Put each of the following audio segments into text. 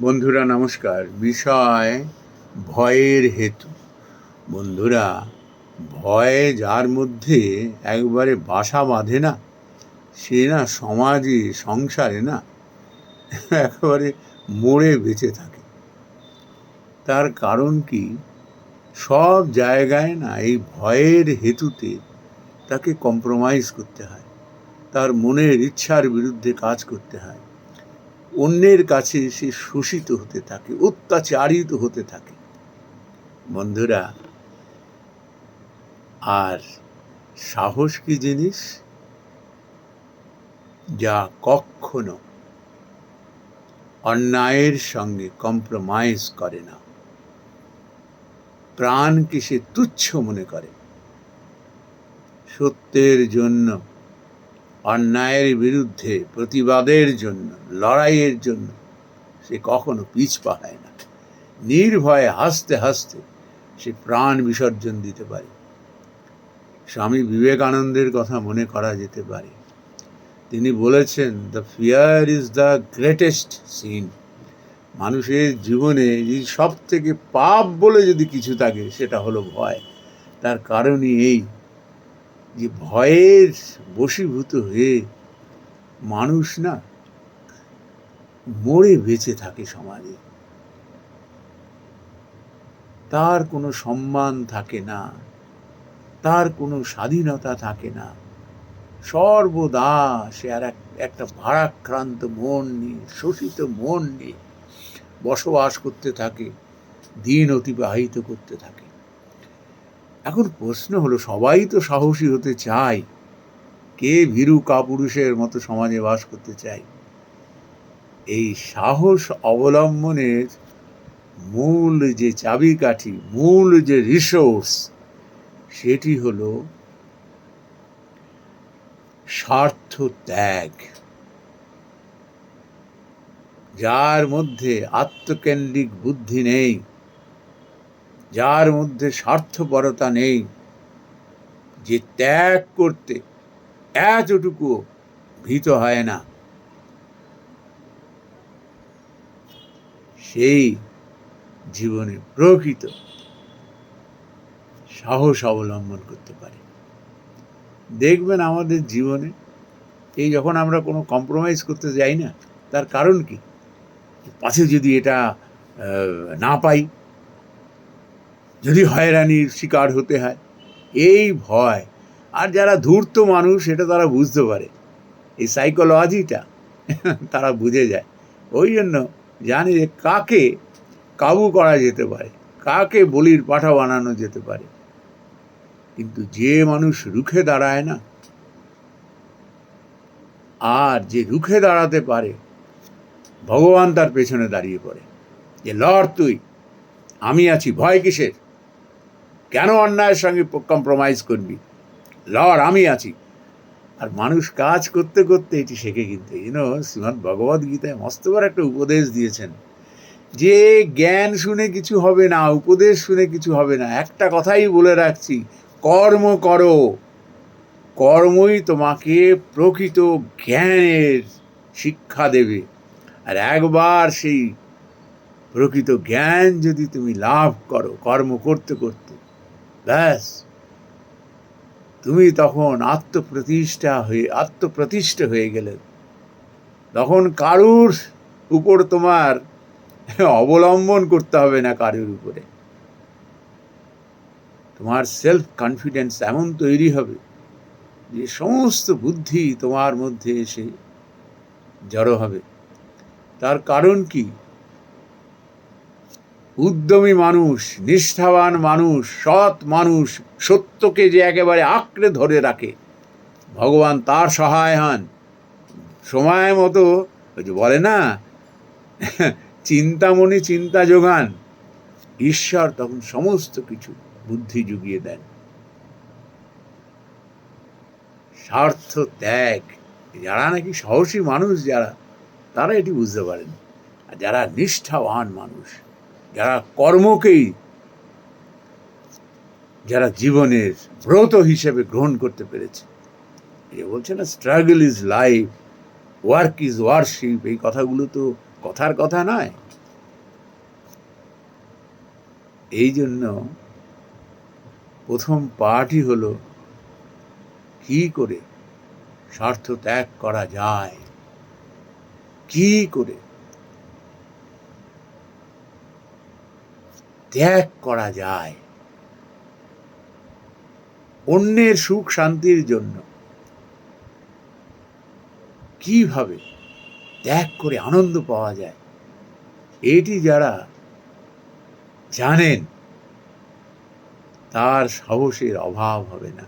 বন্ধুরা, নমস্কার। বিষয় ভয়ের হেতু। বন্ধুরা, ভয় যার মধ্যে একবারে বাসা বাঁধে না, সে না সমাজে, সংসারে না, একেবারে মরে বেঁচে থাকে। তার কারণ কি? সব জায়গায় না এই ভয়ের হেতুতে তাকে কম্প্রোমাইজ করতে হয়। তার মনের ইচ্ছার বিরুদ্ধে কাজ করতে হয়। অন্যের কাছে সে শোষিত হতে থাকে, অত্যাচারিত হতে থাকে। বন্ধুরা, আর সাহস কি জিনিস? যা কখনো অন্যায়ের সঙ্গে কম্প্রোমাইজ করে না। প্রাণকে সে তুচ্ছ মনে করে? সত্যের জন্য অন্যায়ের বিরুদ্ধে, প্রতিবাদের জন্য, লড়াইয়ের জন্য সে কখনো পিছ পায় না। নির্ভয়ে হাসতে হাসতে সে প্রাণ বিসর্জন দিতে পারে। স্বামী বিবেকানন্দের কথা মনে করা যেতে পারে। তিনি বলেছেন the fear is the greatest sin মানুষের জীবনে যদি সব থেকে পাপ বলে যদি কিছু থাকে, সেটা হলো ভয়। তার কারণই এই যে ভয়ের বশীভূত হয়ে মানুষ না মরে বেঁচে থাকে সমাজে। তার কোনো সম্মান থাকে না, তার কোনো স্বাধীনতা থাকে না। সর্বদা সে আর এক- একটা ভারাক্রান্ত মন নিয়ে, শোষিত মন নিয়ে বসবাস করতে থাকে, দিন অতিবাহিত করতে থাকে। এখন প্রশ্ন হলো, সবাই তো সাহসী হতে চায়। কে ভীরু কাপুরুষের মতো সমাজে বাস করতে চায়? এই সাহস অবলম্বনের মূল যে চাবিকাঠি, মূল যে রিসোর্স সেটি হলো স্বার্থ ত্যাগ। যার মধ্যে আত্মকেন্দ্রিক বুদ্ধি নেই। যার মধ্যে স্বার্থপরতা নেই, যে ত্যাগ করতে এতটুকু ভীত হয় না। সেই জীবনে প্রকৃত সাহস অবলম্বন করতে পারে। দেখবেন আমাদের জীবনে এই যখন আমরা কোনো কম্প্রোমাইজ করতে যাই না, তার কারণ কি? পাশে যদি এটা না পাই যদি হয়রানির শিকার হতে হয়। এই ভয়। আর যারা ধূর্ত মানুষ সেটা তারা বুঝতে পারে। এই সাইকোলজিটা তারা বুঝে যায়। ওই জন্য জানে যে কাকে কাবু করা যেতে পারে, কাকে বলির পাঠা বানানো যেতে পারে। কিন্তু যে মানুষ রুখে দাঁড়ায় না, আর যে রুখে দাঁড়াতে পারে, ভগবান তার পেছনে দাঁড়িয়ে পড়ে। যে, লড় তুই, আমি আছি, ভয় কিসের? কেন অন্যায়ের সঙ্গে কম্প্রোমাইজ করবি? লড়, আমি আছি। আর মানুষ কাজ করতে করতে এটি শেখে কিন্তু। ইউনো শ্রীমৎ ভগবদ গীতায় মস্ত বড় একটা উপদেশ দিয়েছেন। যে জ্ঞান শুনে কিছু হবে না, উপদেশ শুনে কিছু হবে না, একটা কথাই বলে রাখছি, কর্ম করো। কর্মই তোমাকে প্রকৃত জ্ঞানের শিক্ষা দেবে। আর একবার সেই প্রকৃত জ্ঞান যদি তুমি লাভ করো, কর্ম করতে করতে ব্যাস। তুমি তখন আত্মপ্রতিষ্ঠা হয়ে আত্মপ্রতিষ্ঠা হয়ে গেলে। তখন কারুর উপর তোমার অবলম্বন করতে হবে না কারুর উপরে। তোমার সেলফ কনফিডেন্স এমন তৈরি হবে যে সমস্ত বুদ্ধি তোমার মধ্যে এসে জড়ো হবে। তার কারণ কি? উদ্যমী মানুষ, নিষ্ঠাবান মানুষ, সৎ মানুষ, সত্যকে যে একেবারে আঁকড়ে ধরে রাখে। ভগবান তার সহায় হন। সময় মতো, ওই যে বলে না, চিন্তামণি চিন্তা যোগান। ঈশ্বর তখন সমস্ত কিছু বুদ্ধি জুগিয়ে দেন। স্বার্থ ত্যাগ, যারা নাকি সাহসী মানুষ যারা, তারা এটি বুঝতে পারেন। আর যারা নিষ্ঠাবান মানুষ যারা কর্মকেই যারা জীবনের ব্রত হিসেবে গ্রহণ করতে পেরেছে। এ বলছে না struggle is life work is worship এই কথাগুলো তো কথার কথা নয়। এই জন্য প্রথম পাঠই হলো, কি করে স্বার্থ ত্যাগ করা যায়? কি করে? ত্যাগ করা যায়। অন্যের সুখ শান্তির জন্য কীভাবে ত্যাগ করে আনন্দ পাওয়া যায়, এটি যারা জানেন, তার সাহসের অভাব হবে না।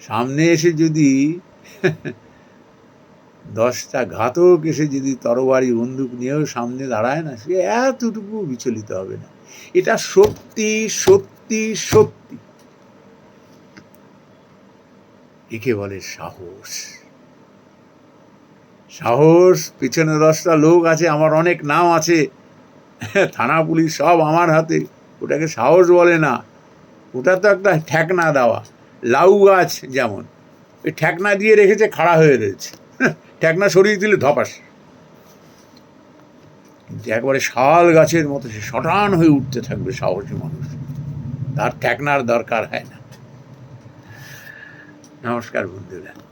সামনে এসে যদি দশটা ঘাতক এসে যদি তরবারি বন্দুক নিয়েও সামনে দাঁড়ায় না, সে এতটুকু বিচলিত হবে না। এটা সত্যি সত্যি সত্যি। একে বলে সাহস। সাহস, পিছনে দশটা লোক আছে, আমার অনেক নাম আছে। থানা পুলিশ সব আমার হাতে। ওটাকে সাহস বলে না। ওটা তো একটা ঠেকনা দেওয়া, লাউ গাছ যেমন। ওই ঠেকনা দিয়ে রেখেছে, খাড়া হয়ে রয়েছে। ঠেকনা সরিয়ে দিলে ধপাস। একবারে শাল গাছের মতো সে সটান হয়ে উঠতে থাকবে সাহসী মানুষ। তার ট্যাকনার দরকার হয় না। নমস্কার বন্ধুরা।